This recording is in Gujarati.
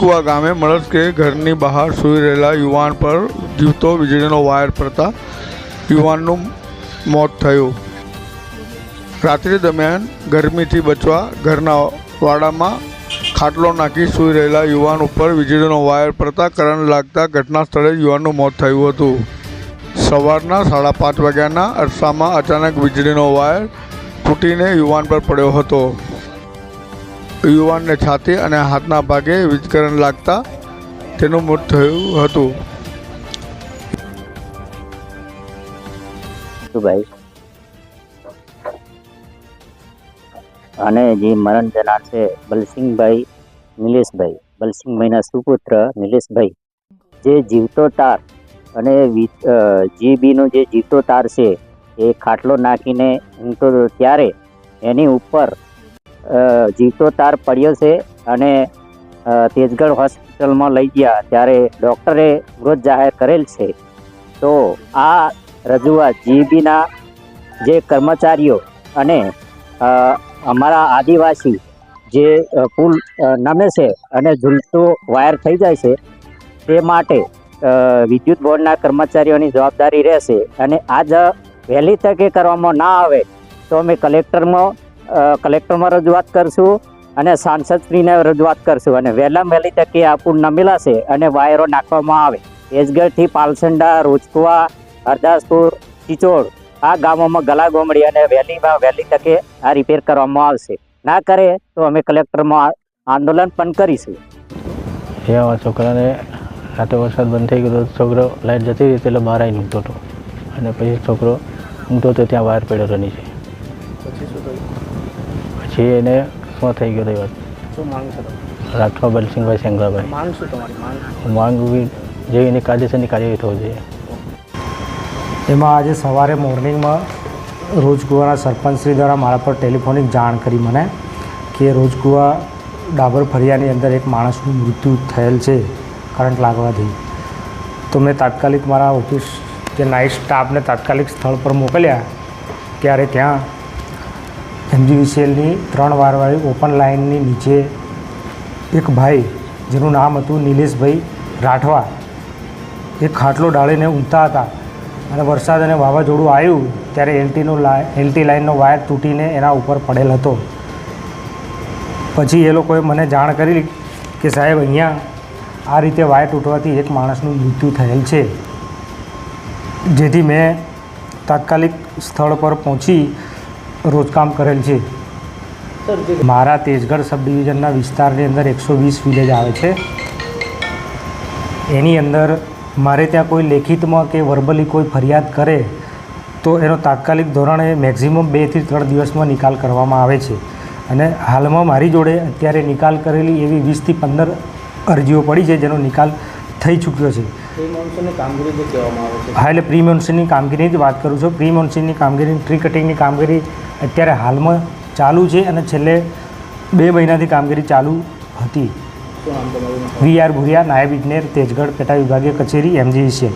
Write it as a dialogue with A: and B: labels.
A: રોજકુવા ગામે મળસ્કે ઘરની બહાર સૂઈ રહેલા યુવાન પર જીવતો વીજળીનો વાયર પડતા યુવાનનું મોત થયું. રાત્રિ દરમિયાન ગરમીથી બચવા ઘરના વાડામાં ખાટલો નાખી સૂઈ રહેલા યુવાન ઉપર વીજળીનો વાયર પડતા કરંટ લાગતા ઘટના સ્થળે યુવાનનું મોત થયું હતું. સવારના સાડા પાંચ વાગ્યાના અરસામાં અચાનક વીજળીનો વાયર તૂટીને યુવાન પર પડ્યો હતો. યુવાનને છાતી અને હાથના ભાગે વીજકરણ લાગતા તેનું મોત થયું હતું.
B: ભાઈ. અને જે મરણ જનાર છે બલસિંહભાઈ નિલેશભાઈ, બલસિંહભાઈના સુપુત્ર નિલેશભાઈ, જે જીવતો તાર અને જીબીનો જે જીવતો તાર છે, એ ખાટલો નાખીને ઊંઘતો ત્યારે એની ઉપર જીવતો તાર પડ્યો છે અને તેજગઢ હોસ્પિટલમાં લઈ ગયા ત્યારે ડૉક્ટરે મૃત જાહેર કરેલ છે. તો આ રજૂઆત જીબીના જે કર્મચારીઓ અને અમારા આદિવાસી જે પુલ નમે છે અને ઝૂલતો વાયર થઈ જાય છે, તે માટે વિદ્યુત બોર્ડના કર્મચારીઓની જવાબદારી રહેશે અને આજ વહેલી તકે કરવામાં ના આવે તો અમે કલેક્ટરમાં કલેક્ટરમાં રજૂઆત કરશું અને સાંસદશ્રીને રજૂઆત કરશું અને વહેલામાં વહેલી તકે આ પુલ નમેલા છે અને વાયરો નાખવામાં આવે. એજગઢથી પાલસંડા, રોજકુવા, હરદાસપુર, ચિચોડ આ ગામોમાં ગલાગોમડી અને વહેલીમાં વહેલી તકે આ રિપેર કરવામાં આવશે. ના કરે તો અમે કલેક્ટરમાં આંદોલન પણ કરીશું.
C: એવા છોકરાને રાતે વરસાદ બંધ થઈ ગયો છોકરો લાઇટ જતી રહી એટલે બહાર આવીને ઊંઘતો હતો. અને પછી છોકરો ઊંઘતો હતો ત્યાં વાયર પડ્યો હતો નીચે. પછી શું થઈ ગયો એને વાત
D: શું થઈ ગયો તમારી?
C: રાઠવા બલસિંહભાઈ સેંગરાભાઈ
D: માંગ શું તમારી? માંગ
C: માંગ જે એની કાયદેસરની કાર્યવાહી થવું જોઈએ.
E: એમાં આજે સવારે મોર્નિંગમાં રોજકુવાના સરપંચશ્રી દ્વારા મારા પર ટેલિફોનિક જાણ કરી મને કે રોજકુવા ડાબર ફરિયાની અંદર એક માણસનું મૃત્યુ થયેલ છે કરંટ લાગવાથી તો મેં તાત્કાલિક મારા ઓફિસ જે નાઇટ સ્ટાફને તાત્કાલિક સ્થળ પર મોકલ્યા ત્યારે ત્યાં એમજીવીસીએલની ત્રણ વારવાળી ઓપન લાઇનની નીચે એક ભાઈ, જેનું નામ હતું નિલેશભાઈ રાઠવા. એ ખાટલો ડાળીને ઊંઘતા હતા અને વરસાદ અને વાવાઝોડું આવ્યું ત્યારે એલટીનો એલટી લાઇનનો વાયર તૂટીને એના ઉપર પડેલ હતો. પછી એ લોકોએ મને જાણ કરી કે સાહેબ, અહીંયા આ રીતે વાયર તૂટવાથી એક માણસનું મૃત્યુ થયેલ છે. જેથી મેં તાત્કાલિક સ્થળ પર પહોંચી રોજકામ કરેલ છે. મારા તેજગઢ સબ ડિવિઝનના વિસ્તારની અંદર એકસો વીસ વિલેજ આવે છે. એની અંદર મારે ત્યાં કોઈ લેખિતમાં કે વર્બલી કોઈ ફરિયાદ કરે તો એનો તાત્કાલિક ધોરણે મેક્ઝિમમ બેથી ત્રણ દિવસમાં નિકાલ કરવામાં આવે છે. અને હાલમાં મારી જોડે અત્યારે નિકાલ કરેલી એવી વીસથી પંદર અરજીઓ પડી છે જેનો નિકાલ થઈ ચૂક્યો છે. હા એટલે પ્રી મોન્સૂનની કામગીરીની જ વાત કરું છું. પ્રી મોન્સૂનની કામગીરી ટ્રી કટિંગની કામગીરી અત્યારે હાલમાં ચાલુ છે અને છેલ્લે બે મહિનાથી કામગીરી ચાલુ હતી. વી આર ભુરિયા નાયબ ઇજનેર તેજગઢ પેટા વિભાગીય કચેરી એમજીવીસીએલ